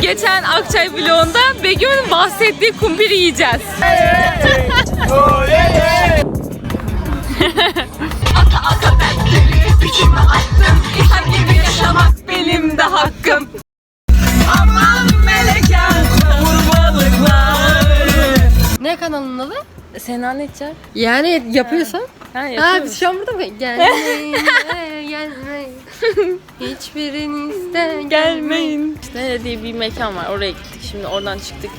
Geçen Akçay vlogunda Begüm'ün bahsettiği kumpiri yiyeceğiz. benim de hakkım. Aman meleken Ne kanalının adı? Sena ne içer? Yani yapıyorsan. Ha, Ha biz şu an burada mı? Gelmeyin, gelmeyin. Hiçbirinizde Gelmeyin. İşte ne diye bir mekan var. Oraya gittik. Şimdi oradan çıktık.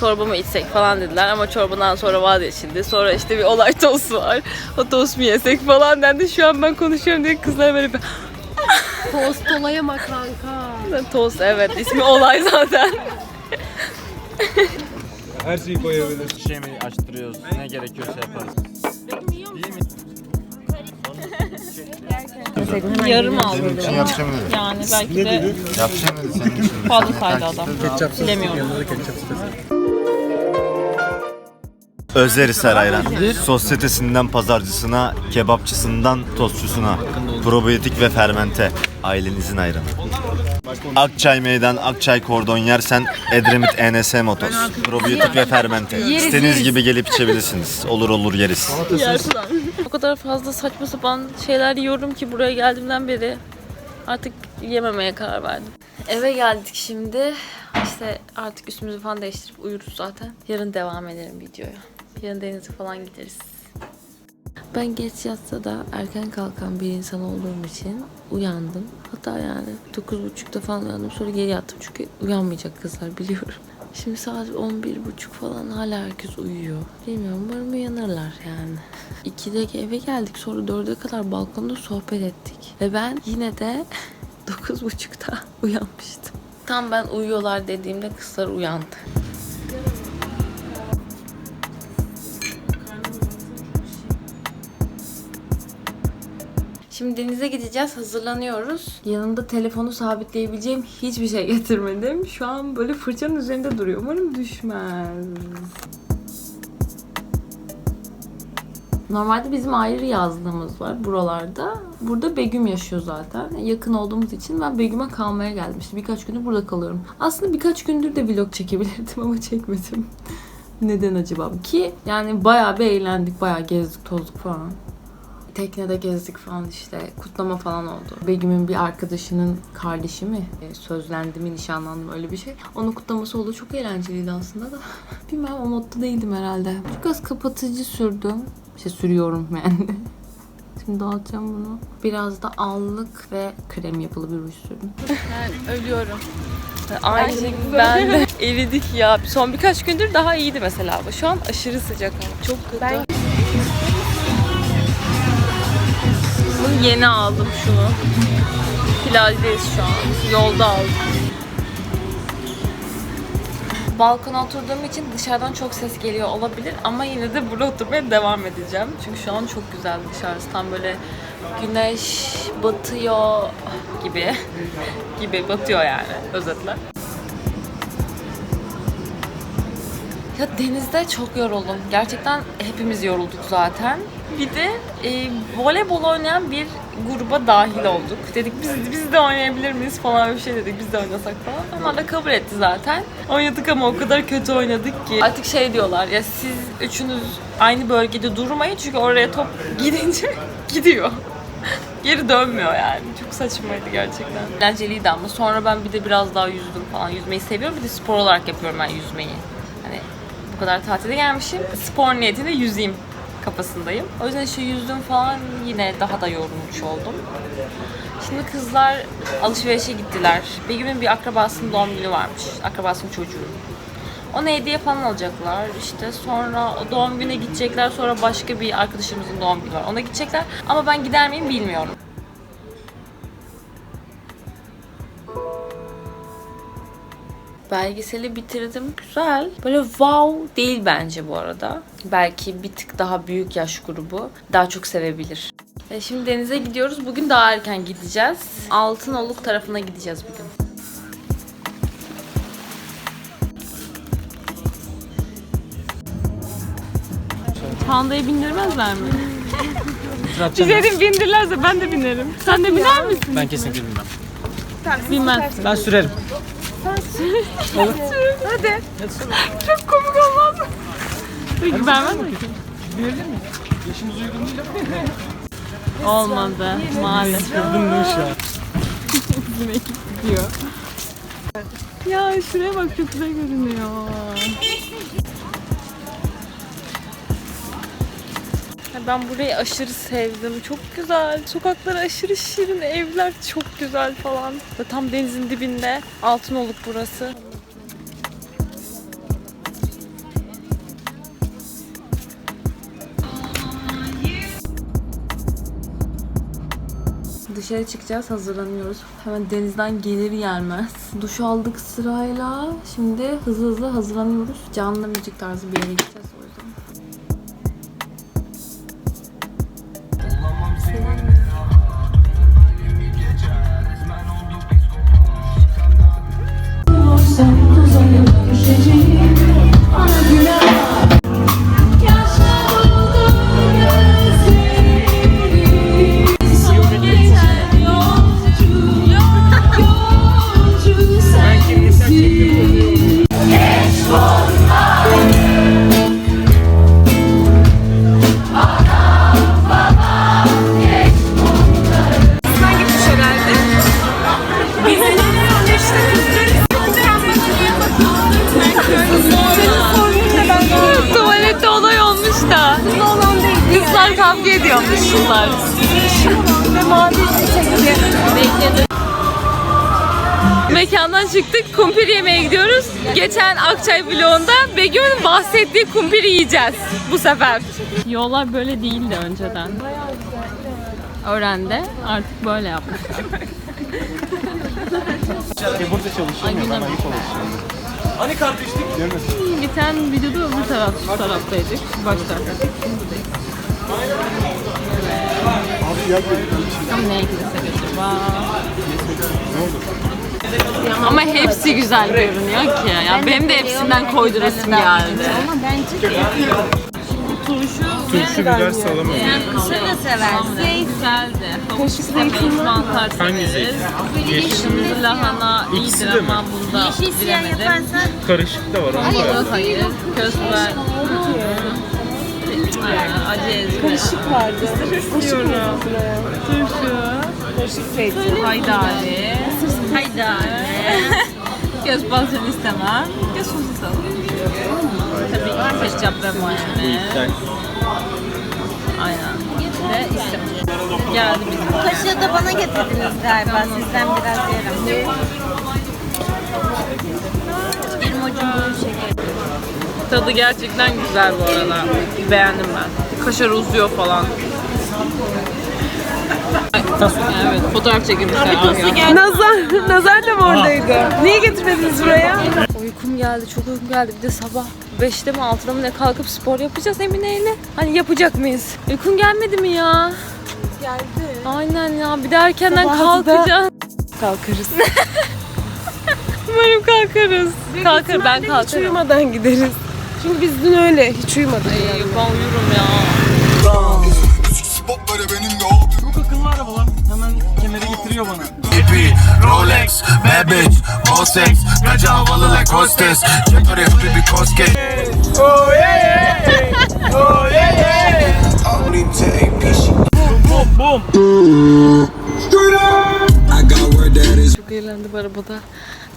Çorba mı içsek falan dediler ama çorbadan sonra vazgeçildi. Sonra işte bir olay tostu var. O tost mu yesek falan dendi. Şu an ben konuşuyorum diye kızlar böyle bir Tost olayama kanka. tost evet ismi olay zaten. Her şeyi koyabilir. şey mi açtırıyoruz? Ne gerekiyorsa yaparız. Yarım aldım. için yapacağım dedi. Yani belki de Yapacağım dedi senin için. fazla saydı adam. Bilemiyorum. Özlerisar ayran. Sosyetesinden pazarcısına, kebapçısından tostçusuna. Probiyotik ve fermente. Ailenizin ayranı. Akçay meydan, Akçay kordon yersen Edremit ENS motos. Probiyotik ve fermente. İstediğiniz gibi gelip içebilirsiniz. Olur olur yeriz. O kadar fazla saçma sapan şeyler yiyorum ki buraya geldiğimden beri artık yememeye karar verdim. Eve geldik şimdi. İşte artık üstümüzü falan değiştirip uyuruz zaten. Yarın devam edelim videoya. Yarın denize falan gideriz. Ben geç yatsa da erken kalkan bir insan olduğum için uyandım. Hatta yani 9.30'da falan uyandım sonra geri yattım çünkü uyanmayacak kızlar biliyorum. Şimdi saat 11.30 falan hala herkes uyuyor. Bilmiyorum umarım uyanırlar yani. 2'de eve geldik sonra 4'e kadar balkonda sohbet ettik. Ve ben yine de 9.30'da uyanmıştım. Tam ben uyuyorlar dediğimde kızlar uyandı. Şimdi denize gideceğiz, hazırlanıyoruz. Yanımda telefonu sabitleyebileceğim hiçbir şey getirmedim. Şu an böyle fırçanın üzerinde duruyor. Umarım düşmez. Normalde bizim ayrı yazlığımız var buralarda. Burada Begüm yaşıyor zaten. Yakın olduğumuz için ben Begüm'e kalmaya geldim. İşte birkaç gündür burada kalıyorum. Aslında birkaç gündür de vlog çekebilirdim ama çekmedim. Neden acaba? Ki yani bayağı bir eğlendik, bayağı gezdik, tozduk falan. Teknede gezdik falan işte. Kutlama falan oldu. Begüm'ün bir arkadaşının kardeşi mi? E, Sözlendi mi, nişanlandı mı öyle bir şey. Onun kutlaması oldu. Çok eğlenceliydi aslında da. Bilmem o modda değildim herhalde. Çok az kapatıcı sürdüm. İşte sürüyorum yani. Şimdi dağıtacağım bunu. Biraz da allık ve krem yapılı bir ruj sürdüm. Ben ölüyorum. Aynı ben de eridik ya. Son birkaç gündür daha iyiydi mesela. Şu an aşırı sıcak. Çok kötü. Bunu yeni aldım şunu. Plajdeyiz şu an. Yolda aldım. Balkona oturduğum için dışarıdan çok ses geliyor olabilir ama yine de burada oturmaya devam edeceğim. Çünkü şu an çok güzel dışarısı. Tam böyle güneş batıyor gibi. gibi batıyor yani özetle. Ya denizde çok yoruldum. Gerçekten hepimiz yorulduk zaten. Bir de e, voleybol oynayan bir gruba dahil olduk. Dedik biz, biz de oynayabilir miyiz falan bir şey dedik. Biz de oynasak falan. Onlar da kabul etti zaten. Oynadık ama o kadar kötü oynadık ki. Artık şey diyorlar ya siz üçünüz aynı bölgede durmayın çünkü oraya top gidince gidiyor. Geri dönmüyor yani. Çok saçmaydı gerçekten. Eğlenceliydi ama sonra ben bir de biraz daha yüzdüm falan. Yüzmeyi seviyorum. Bir de spor olarak yapıyorum ben yüzmeyi. Hani bu kadar tatile gelmişim. Spor niyetine yüzeyim kafasındayım. O yüzden işte yüzdüm falan yine daha da yorulmuş oldum. Şimdi kızlar alışverişe gittiler. Begüm'ün bir akrabasının doğum günü varmış. Akrabasının çocuğu. Ona hediye falan alacaklar. İşte sonra doğum gününe gidecekler. Sonra başka bir arkadaşımızın doğum günü var. Ona gidecekler. Ama ben gider miyim bilmiyorum. Belgeseli bitirdim. Güzel. Böyle wow değil bence bu arada. Belki bir tık daha büyük yaş grubu daha çok sevebilir. E, Şimdi denize gidiyoruz. Bugün daha erken gideceğiz. Altınoluk tarafına gideceğiz bugün. Panda'yı bindirmezler mi? Güzelim bindirlerse ben de binerim. Sen de biner misin? Ben kesinlikle bilmem. Bilmez. Ben sürerim. Hadi. Çok komik olmaz mı? Peki vermez mi? Yaşımız uygun değil ama. Olmadı maalesef. Kırdın değil şu an. gidiyor. Ya şuraya bak çok güzel görünüyor. Ben burayı aşırı sevdim. Çok güzel. Sokaklar aşırı şirin. Evler çok güzel falan. Ve tam denizin dibinde. Altınoluk burası. Dışarı çıkacağız, hazırlanıyoruz. Hemen denizden gelir gelmez. Duş aldık sırayla. Şimdi hızlı hızlı hazırlanıyoruz. Canlı müzik tarzı bir yere gideceğiz Kızlar kavga ediyormuş kızlar. Mekandan çıktık, kumpir yemeye gidiyoruz. Geçen Akçay vlogunda Begüm'ün bahsettiği kumpiri yiyeceğiz bu sefer. Yollar böyle değildi önceden. Öğrendi, artık böyle yapmışlar. E burada çalışıyorum ya ben ayıp olur şimdi. Hani kardeşlik? Görmesin. Geçen videoda öbür taraf, şu taraftaydık. Abi. Ama neye gitsek acaba? Ama hepsi güzel görünüyor ki. Ya benim de hepsinden koydurasım geldi. Turşu Turşu biber salamı. kısa da seversin. Güzeldi. Kaşık zeytin mantar severiz. Yeşil lahana İkisi de mi? ama bunda bilemedim. Karışık da var ama. Yok hayır. Köz biber. Acı ezme. Karışık vardı. İstiyorum. Turşu. Karışık zeytin. Haydari. Haydari. Göz balzamı istemem. Göz sosu alalım. Tabii ki ketçap ve mayonez. Aynen. Ve istemem. Geldi bizim. Kaşığı da bana getirdiniz galiba. Sizden biraz yerim. Tadı gerçekten güzel bu arada. Beğendim ben. Kaşar uzuyor falan. Evet, fotoğraf çekilmişler. Nazar, Nazar da mı oradaydı? Niye getirmediniz buraya? Uykum geldi, çok uykum geldi. Bir de sabah 5'te mi 6'da mı ne kalkıp spor yapacağız Emine'yle. Hani yapacak mıyız? Uykun gelmedi mi ya? Geldi. Aynen ya. Bir de erkenden Sabah altıda kalkacağız. Kalkarız. Umarım kalkarız. Kalkar ben Hiç kalkarım. uyumadan gideriz. Çünkü biz dün öyle hiç uyumadık. Ay, ben uyurum ya. Çok akıllı arabalar. Hemen kemeri getiriyor bana. DP, Rolex, bad bitch, all sex, gacı havalı like hostess, çek oraya hafif bir koske. Oh yeah yeah, oh yeah yeah. I don't even take a piece. Boom boom. I got word that is Çok eğlendim arabada.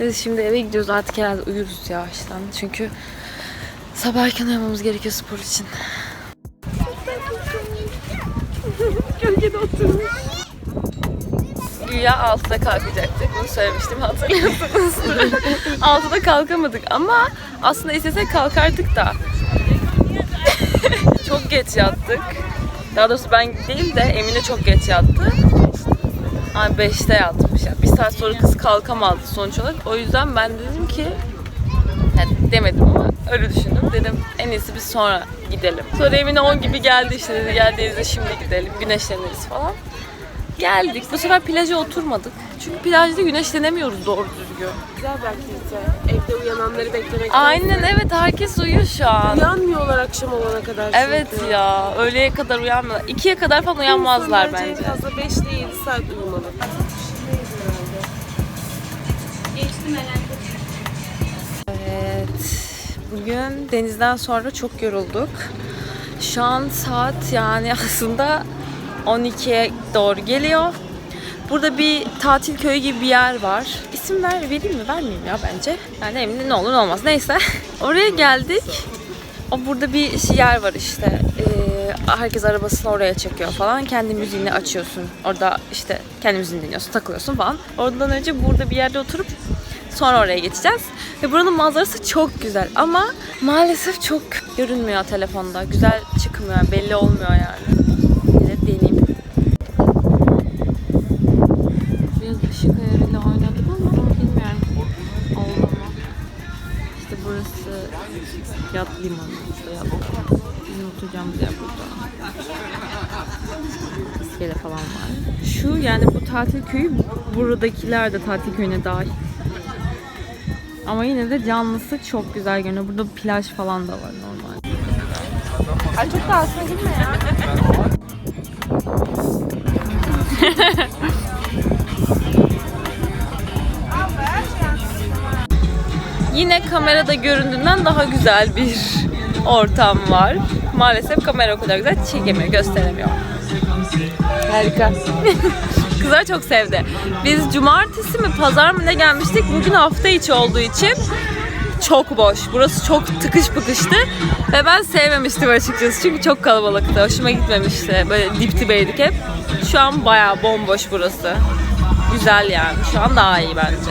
Neyse şimdi eve gidiyoruz artık herhalde uyuruz yavaştan. Çünkü sabah erken uyanmamız gerekiyor spor için. Gölgede oturmuş. Güya 6'da kalkacaktık. Bunu söylemiştim hatırlıyorsunuz. 6'da kalkamadık ama aslında istesek kalkardık da. çok geç yattık. Daha doğrusu ben değil de Emine çok geç yattı. Ay 5'te yatmış ya. Bir saat sonra kız kalkamazdı sonuç olarak. O yüzden ben dedim ki yani demedim ama öyle düşündüm. Dedim en iyisi biz sonra gidelim. Sonra Emine 10 gibi geldi işte dedi gel denize şimdi gidelim güneşleniriz falan. Geldik. Bu sefer plaja oturmadık. Çünkü plajda güneşlenemiyoruz doğru düzgün. Güzel bir aktivite. Evde uyananları beklemek. Aynen evet herkes uyuyor şu an. Uyanmıyorlar akşam olana kadar. Evet çünkü. ya öğleye kadar uyanmıyorlar. 2'ye kadar falan uyanmazlar İnsan bence. En fazla 5 ile 7 saat uyumalı. Bugün denizden sonra çok yorulduk. Şu an saat yani aslında 12'ye doğru geliyor. Burada bir tatil köyü gibi bir yer var. İsim ver, vereyim mi? Vermeyeyim ya bence. Yani emin ne olur ne olmaz. Neyse. Oraya geldik. O burada bir şey yer var işte. Ee, herkes arabasını oraya çekiyor falan. Kendi müziğini açıyorsun. Orada işte kendi müziğini dinliyorsun, takılıyorsun falan. Oradan önce burada bir yerde oturup sonra oraya geçeceğiz. Ve buranın manzarası çok güzel ama maalesef çok görünmüyor telefonda. Güzel çıkmıyor, belli olmuyor yani. Yine deneyeyim. Biraz ışık ayarıyla oynadım ama bilmiyorum oldu mu. İşte burası yat limanı işte yat. Bizim oturacağımız yer burada. İskele falan var. Şu yani bu tatil köyü buradakiler de tatil köyüne dahil. Ama yine de canlısı çok güzel görünüyor. Burada plaj falan da var normal. Ay çok da aslında girme ya. Yine kamerada göründüğünden daha güzel bir ortam var. Maalesef kamera o kadar güzel çekemiyor, gösteremiyor. Harika. Kızlar çok sevdi. Biz cumartesi mi pazar mı ne gelmiştik. Bugün hafta içi olduğu için çok boş. Burası çok tıkış pıkıştı. Ve ben sevmemiştim açıkçası. Çünkü çok kalabalıktı. Hoşuma gitmemişti. Böyle dip dibeydik hep. Şu an bayağı bomboş burası. Güzel yani. Şu an daha iyi bence.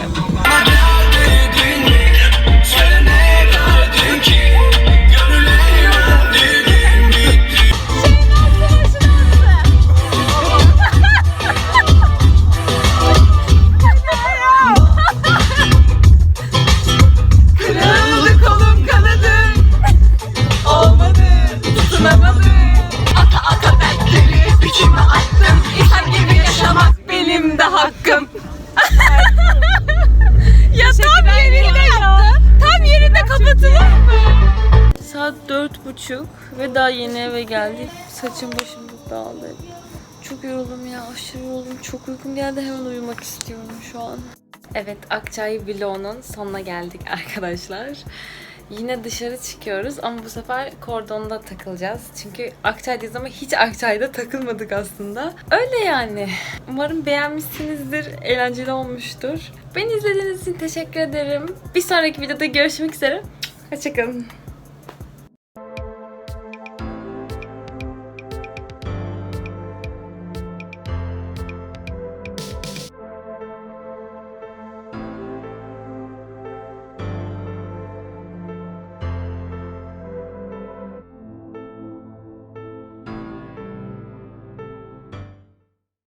Daha yeni eve geldik Saçım başım dağıldı Çok yoruldum ya aşırı yoruldum Çok uykum geldi hemen uyumak istiyorum şu an Evet Akçay vlogunun sonuna geldik arkadaşlar. Yine dışarı çıkıyoruz ama bu sefer kordonda takılacağız. Çünkü Akçay'dayız ama hiç Akçay'da takılmadık aslında. Öyle yani. Umarım beğenmişsinizdir. Eğlenceli olmuştur. Beni izlediğiniz için teşekkür ederim. Bir sonraki videoda görüşmek üzere. Hoşçakalın.